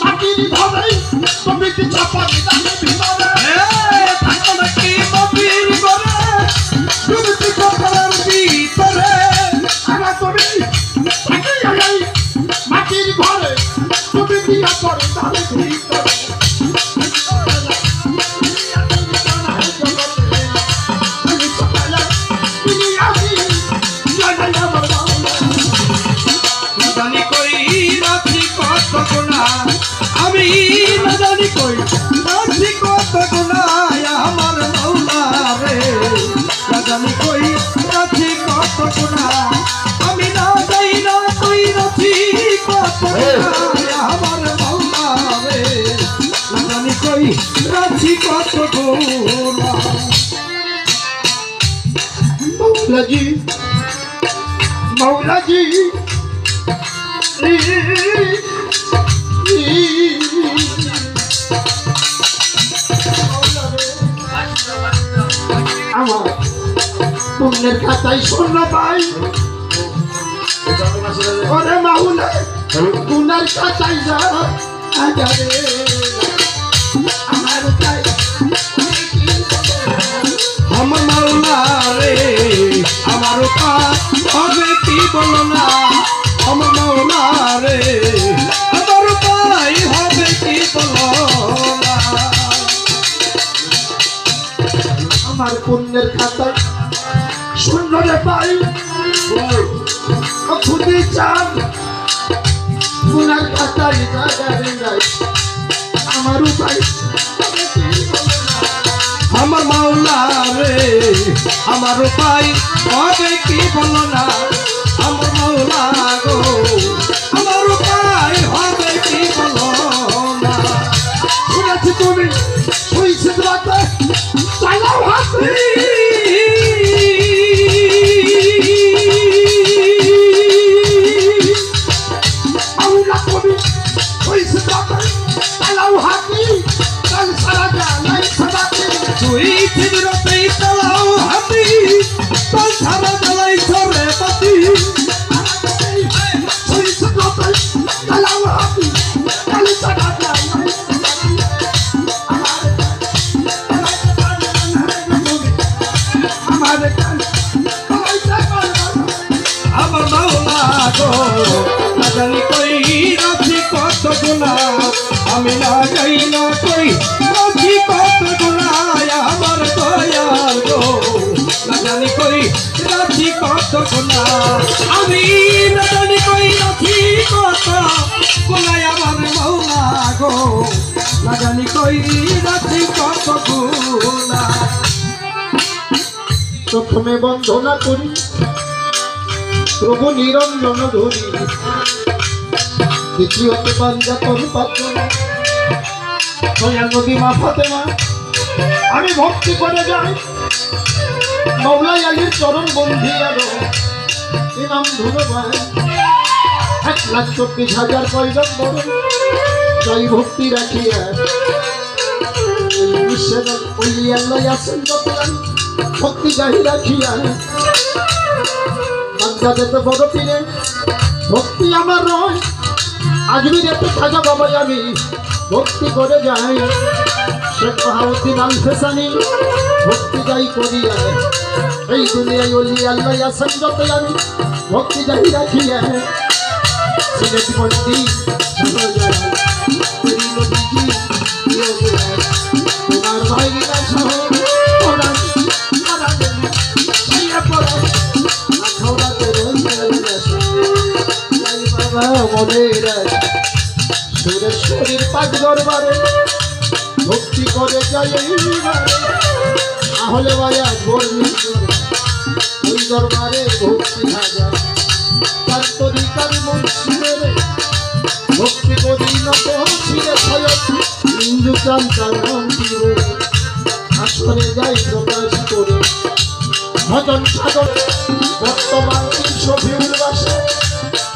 মাটির ঘরে ছবিটি চাপা দিলাম ভিতরে। থাকো নাকি নবীর ঘরে ডুবতি কপালের ভিতরে। আমার তুমি রাজি কত গোলা। মৌলাজি মৌলাজি আমার পুণ্যের খাতায় শূন্য পাই ওরে মাউলা গুনার খাতায় যা আগারে আমার মাওলা রে আমার কাজ হবে কি বলো না আমার মাওলা রে আমার পাই হবে কি বলো আমার পুণ্যের খাতায় উপায় মাওলা রে? আমার উপায় হবে কি বলো না? আমার মাওলা গো আমার আমি না যাই না কই রাখি কত গুণা আমার দয়াল গো। না জানি কই রাখি কত গুণা আমি না জানি কই রাখি কত গুণা আমার মাওলা গো। না জানি কই রাখি কত গুণা প্রথমে বন্ধনা করি, প্রভু নিরঞ্জন ধরি। দ্বিতীয়তে পাঞ্জাতন পাত্র দয়া নদী মা, ফাতেমা, আমি ভক্তি করে যাই। মৌলাই আলীর চরণ বন্ধি আরও ইনাম ধন্যবাদ এক লাখ চব্বিশ হাজার কয়জন বড় জয় ভক্তি রাখিয়া। বিশ্বের ওই আছেন যত ভক্তি গাহি রাখিয়া। যেতে বড় পীরে, ভক্তি আমার রয়। আজমিরেতে থাকা বাবা আমি, ভক্তি করে যাই। শেখ বাহাউদ্দিন আল ফেসানি, ভক্তি যাই করিয়া এই দুনিয়ায় অলি আল্লাহ আছেন যত আমি, ভক্তি যাই রাখিয়া সিলেট ভাইরা সহ মনের সুরেশ্বরীর পাঁচ দরবারে ভক্তি করে যাই তাহলে ভাইয়া গর্বি ওই দরবারে ভক্তি হাজার। তার তরিকার মন্ত্রীর ভক্তি করি নত ছিঁড়ে ছয় হিন্দু চান্তার মন্দির আসরে যাই প্রকাশ করে। ভজন সাগর বর্তমান তিনশো ভিউর বাসে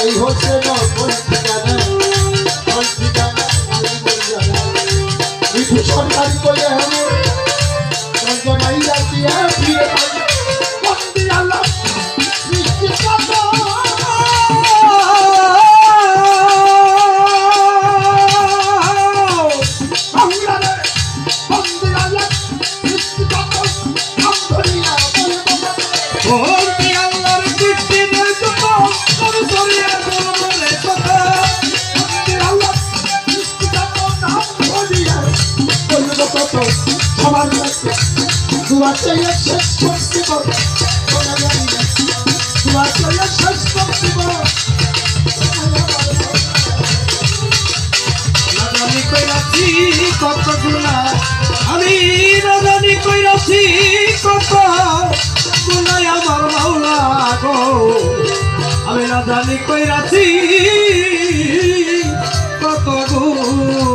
এই হোসেন ওপর ঠিকানা ঠিকানা সরকারি করে হবে Suacha ya shas popsibo Ona ya ina Suacha ya shas popsibo নাদানি কইরাছি কত গুণা আমি নাদানি কইরাছি কত গুণাই আমার মাওলা গো আমি নাদানি কইরাছি কত গুণ